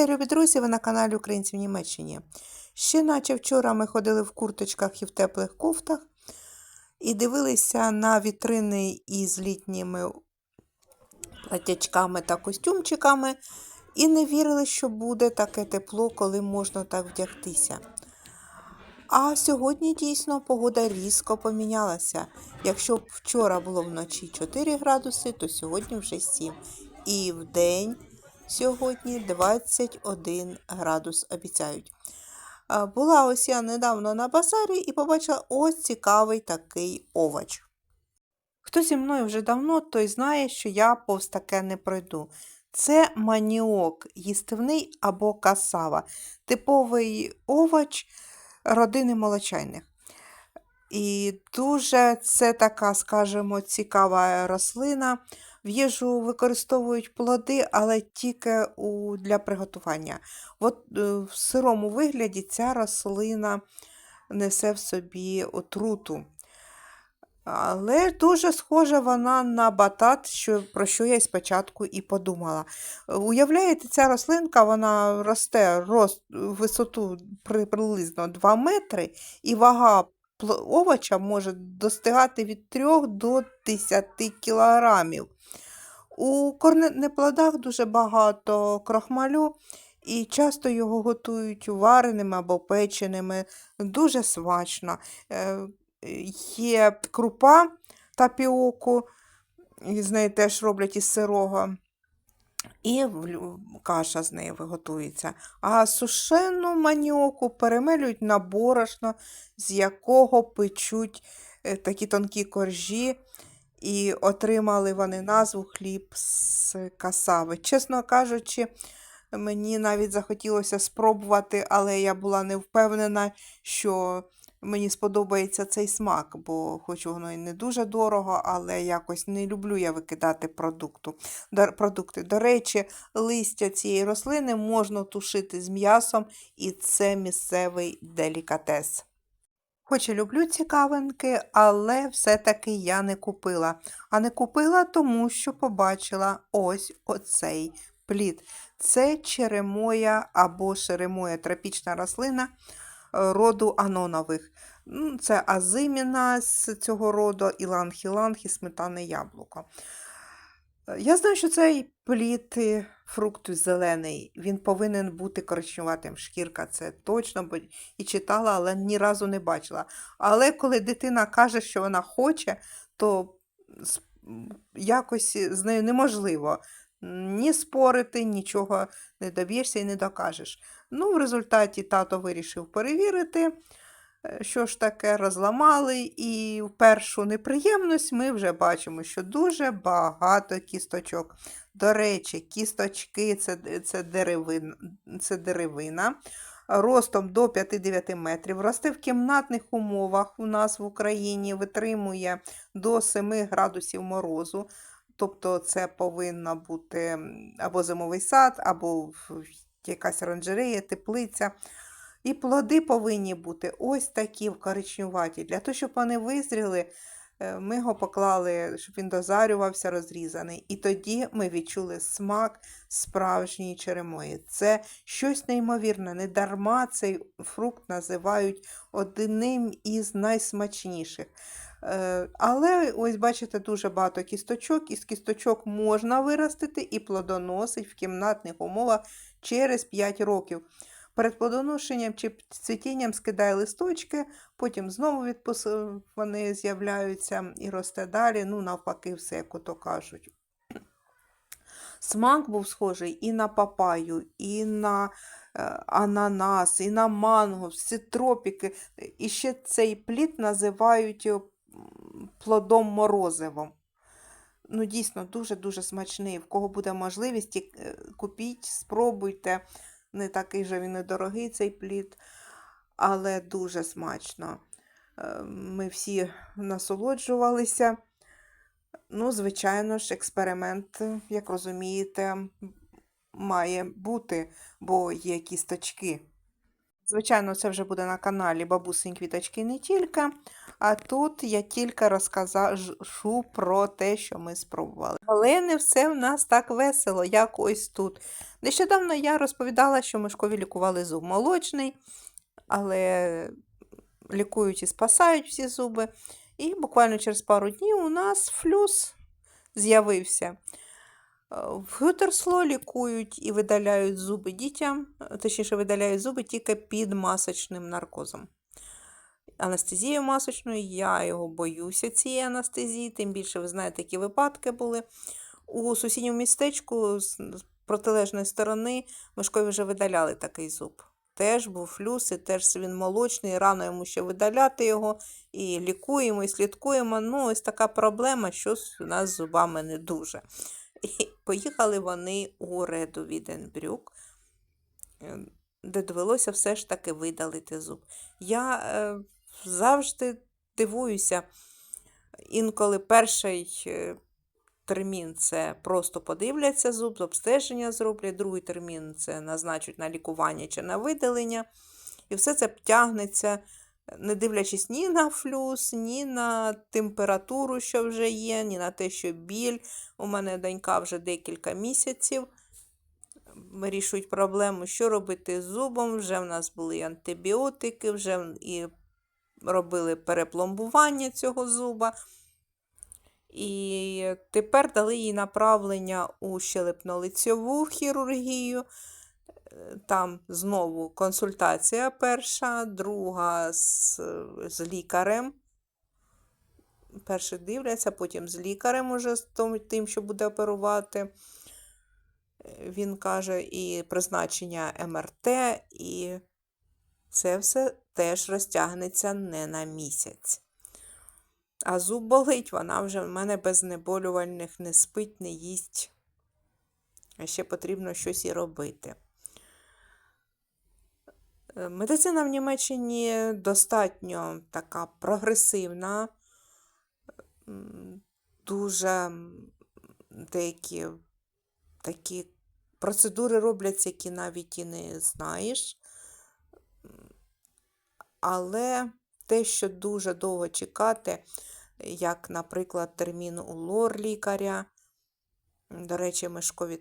Вітаю, любі друзі! Ви на каналі Українці в Німеччині. Ще наче вчора ми ходили в курточках і в теплих кофтах і дивилися на вітрини із літніми платячками та костюмчиками, і не вірили, що буде таке тепло, коли можна так вдягтися. А сьогодні дійсно погода різко помінялася. Якщо вчора було вночі 4 градуси, то сьогодні вже 7. І в день сьогодні 21 градус обіцяють. Була ось я недавно на базарі і побачила ось цікавий такий овоч. Хто зі мною вже давно, той знає, що я повз таке не пройду. Це маніок, їстивний або касава, типовий овоч родини молочайних. І дуже це така, скажімо, цікава рослина. В їжу використовують плоди, але тільки у, для приготування. От е, в сирому вигляді ця рослина несе в собі отруту. Але дуже схожа вона на батат, що, про що я спочатку і подумала. Уявляєте, ця рослинка вона росте рост, висоту приблизно 2 метри, і вага овоча може достигати від 3 до 10 кілограмів. У корнеплодах дуже багато крохмалю, і часто його готують вареними або печеними. Дуже смачно. Е, Є крупа тапіоку, з неї теж роблять із сирого. І каша з неї готується. А сушену маніоку перемелюють на борошно, з якого печуть е, такі тонкі коржі, і отримали вони назву хліб з касави. Чесно кажучи, мені навіть захотілося спробувати, але я була не впевнена, що мені сподобається цей смак, бо хоч воно і не дуже дорого, але якось не люблю я викидати продукту, продукти. До речі, листя цієї рослини можна тушити з м'ясом, і це місцевий делікатес. Хоч і люблю цікавинки, але все-таки я не купила. А не купила, тому що побачила ось оцей плід. Це черемоя або шеремоя тропічна рослина роду анонових. Ну, Це азиміна з цього роду, іланг-іланг і сметане яблуко. Е, Я знаю, що цей плід е, фрукту зелений, він повинен бути коричневатим. Шкірка це точно, бо і читала, але ні разу не бачила. Але коли дитина каже, що вона хоче, то якось з нею неможливо ні спорити, нічого не доб'єшся і не докажеш. Ну, в результаті тато вирішив перевірити, е, що ж таке, розламали, і в першу неприємність ми вже бачимо, що дуже багато кісточок. До речі, кісточки це, це, деревина, це деревина. Ростом до 5-9 метрів, росте в кімнатних умовах у нас в Україні, витримує до 7 градусів морозу. Тобто це повинна бути або зимовий сад, або якась оранжерея, теплиця. І плоди повинні бути ось такі коричневаті. Для того, щоб вони визріли, е, ми його поклали, щоб він дозарювався розрізаний. І тоді ми відчули смак справжньої черемої. Це щось неймовірне. Не дарма цей фрукт називають одним із найсмачніших. Е, Але ось бачите, дуже багато кісточок, із кісточок можна виростити і плодоносить в кімнатних умовах через 5 років. Перед плодоношенням чи цвітінням скидає листочки, потім знову відпус... вони з'являються і росте далі. Ну, навпаки, все, як ото кажуть. Смак був схожий і на папаю, і на е, ананас, і на манго, всі тропіки. І ще цей плід називають плодом морозивом. Ну, дійсно, дуже-дуже смачний. В кого буде можливість, е, купіть, спробуйте. Не такий же він і дорогий цей плід, але дуже смачно. Е, Ми всі насолоджувалися. Ну, звичайно ж, експеримент, як розумієте, має бути, бо є кісточки. Звичайно, це вже буде на каналі Бабусень Квіточки не тільки. А тут я тільки розкажу про те, що ми спробували. Але не все в нас так весело, як ось тут. Нещодавно я розповідала, що Мишкові лікували зуб молочний, але лікують і спасають всі зуби. І буквально через пару днів у нас флюс з'явився. Е, В Гютерсло лікують і видаляють зуби дітям, е, точніше, видаляють зуби тільки під масочним наркозом. Анестезію масочною, я його боюся, цієї анестезії, тим більше ви знаєте, які випадки були. У сусідньому містечку з протилежної сторони Мишкові вже видаляли такий зуб. Теж був флюс, і теж він молочний, рано йому ще видаляти його, і лікуємо, і слідкуємо. Ну, ось така проблема, що у нас з зубами не дуже. І поїхали вони у Реду Віденбрюк, е, де довелося все ж таки видалити зуб. Я е, завжди дивуюся, інколи перший е, термін це просто подивляться зуб, обстеження зроблять, другий термін це назначать на лікування чи на видалення. І все це тягнеться, не дивлячись ні на флюс, ні на температуру, що вже є, ні на те, що біль. У мене донька вже декілька місяців. Вирішують проблему, що робити з зубом. Вже в нас були антибіотики, вже і робили перепломбування цього зуба. І тепер дали їй направлення у щелепно-лицьову хірургію. Там знову консультація перша, друга з, з лікарем. Перше дивляться, потім з лікарем уже з тим, що буде оперувати. Він каже, і призначення МРТ, і це все теж розтягнеться не на місяць. А зуб болить, вона вже в мене без знеболювальних не спить, не їсть. А ще потрібно щось і робити. Е, Медицина в Німеччині достатньо така прогресивна, дуже деякі такі процедури робляться, які навіть і не знаєш. Але те, що дуже довго чекати, як, наприклад, термін у лор-лікаря. До речі, Мишкові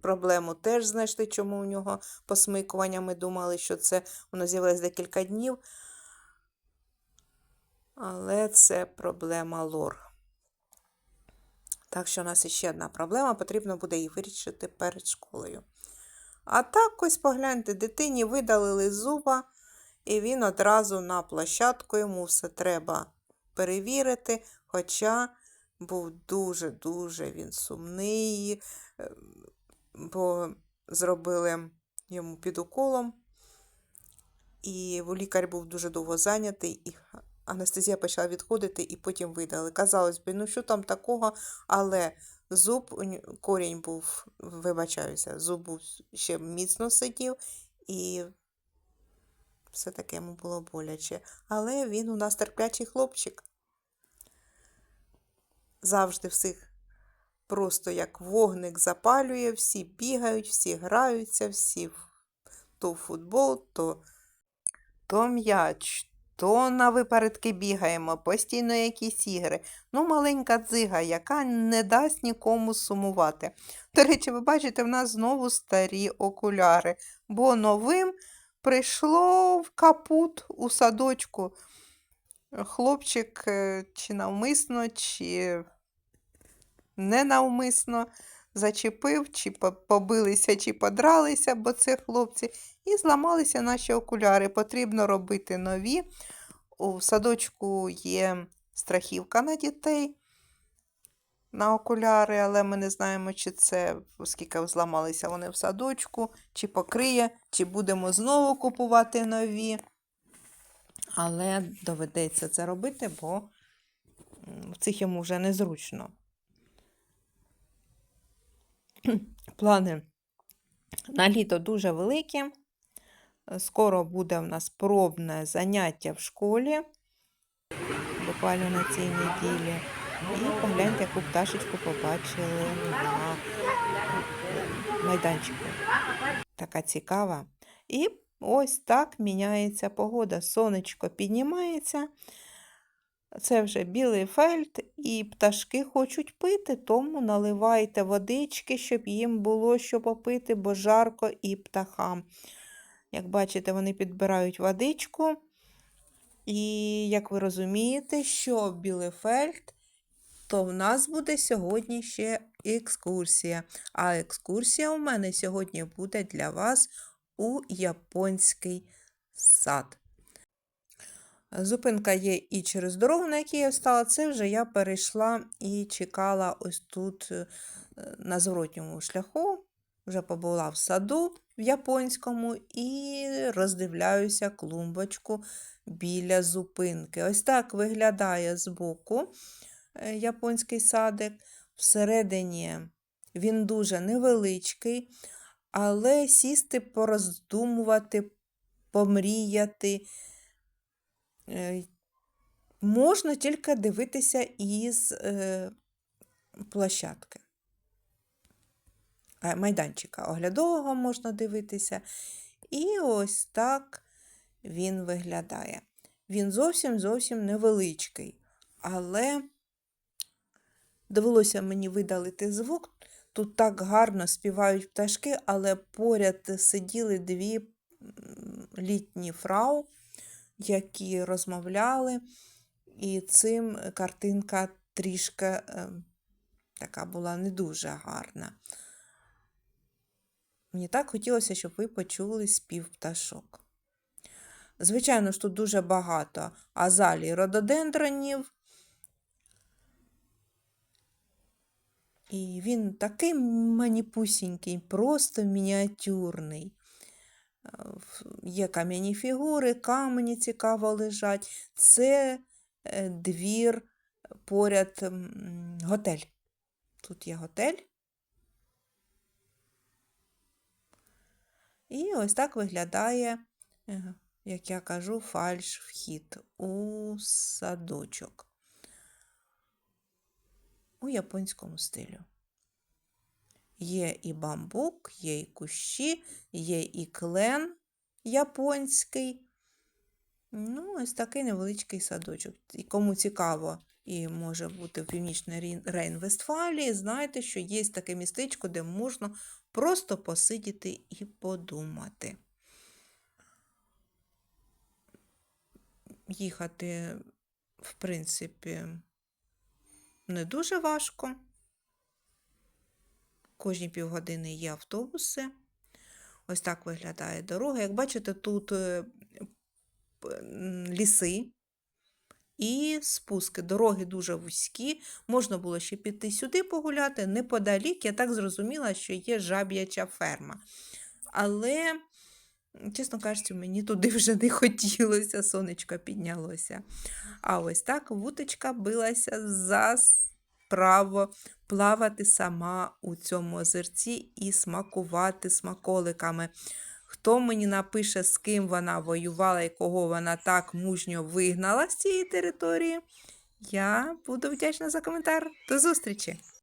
проблему теж знайшли, чому у нього посмикування. Ми думали, що це воно з'явилось декілька днів. Але це проблема лор. Так що у нас іще одна проблема, потрібно буде її вирішити перед школою. А так ось погляньте, дитині видалили зуба, і він одразу на площадку, йому все треба перевірити, хоча був дуже-дуже він сумний, е, бо зробили йому під уколом, і лікар був дуже довго зайнятий, і анестезія почала відходити, і потім видали. Казалось би, ну що там такого, але зуб, корінь був, вибачаюся, зуб був ще міцно сидів, і все-таки йому було боляче. Але він у нас терплячий хлопчик. Завжди всіх просто як вогник запалює, всі бігають, всі граються, всі то футбол, то, то м'яч, то на випередки бігаємо, постійно якісь ігри. Ну, маленька дзига, яка не дасть нікому сумувати. До речі, ви бачите, в нас знову старі окуляри, бо новим прийшло в капут у садочку. Хлопчик е, чи навмисно, чи ненавмисно зачепив, чи побилися, чи подралися, бо це хлопці, і зламалися наші окуляри. Потрібно робити нові. У садочку є страхівка на дітей на окуляри, але ми не знаємо, чи це, оскільки зламалися вони в садочку, чи покриє, чи будемо знову купувати нові. Але доведеться це робити, бо в цих йому вже незручно. Плани на літо дуже великі. Скоро буде в нас пробне заняття в школі, буквально на цій неділі. І погляньте, яку пташечку побачили на майданчику. Така цікава. І Ось так міняється погода. Сонечко піднімається. Це вже білий фельд, і пташки хочуть пити, тому наливайте водички, щоб їм було що попити, бо жарко і птахам. Як бачите, вони підбирають водичку. І як ви розумієте, що Білефельд, то в нас буде сьогодні ще екскурсія. А екскурсія у мене сьогодні буде для вас у японський сад. Зупинка є і через дорогу, на якій я встала, це вже я перейшла і чекала ось тут е, на зворотньому шляху. Вже побула в саду в японському і роздивляюся клумбочку біля зупинки. Ось так виглядає збоку е, японський садик. Всередині він дуже невеличкий, але сісти, пороздумувати, помріяти. Е, Можна тільки дивитися із е, площадки. Е, Майданчика оглядового можна дивитися. І ось так він виглядає. Він зовсім зовсім невеличкий, але довелося мені видалити звук. Тут так гарно співають пташки, але поряд сиділи дві літні фрау, які розмовляли, і цим картинка трішки е, така була не дуже гарна. Мені так хотілося, щоб ви почули спів пташок. Звичайно ж, тут дуже багато азалій рододендронів. І він такий маніпусінький, просто мініатюрний. Є кам'яні фігури, камені цікаво лежать. Це е, двір поряд готель. Тут є готель. І ось так виглядає, е, як я кажу, фальш-вхід у садочок у японському стилю. Є і бамбук, є і кущі, є і клен японський. Ну, ось такий невеличкий садочок. І кому цікаво і може бути в північній Рейн-Вестфалії, знайте, що є таке містечко, де можна просто посидіти і подумати. Їхати, в принципі, не дуже важко. Кожні півгодини є автобуси. Ось так виглядає дорога. Як бачите, тут е, ліси і спуски. Дороги дуже вузькі. Можна було ще піти сюди погуляти. Неподалік, я так зрозуміла, що є жаб'яча ферма. Але, чесно кажучи, мені туди вже не хотілося, сонечко піднялося. А ось так вуточка билася за право плавати сама у цьому озерці і смакувати смаколиками. Хто мені напише, з ким вона воювала і кого вона так мужньо вигнала з цієї території, я буду вдячна за коментар. До зустрічі!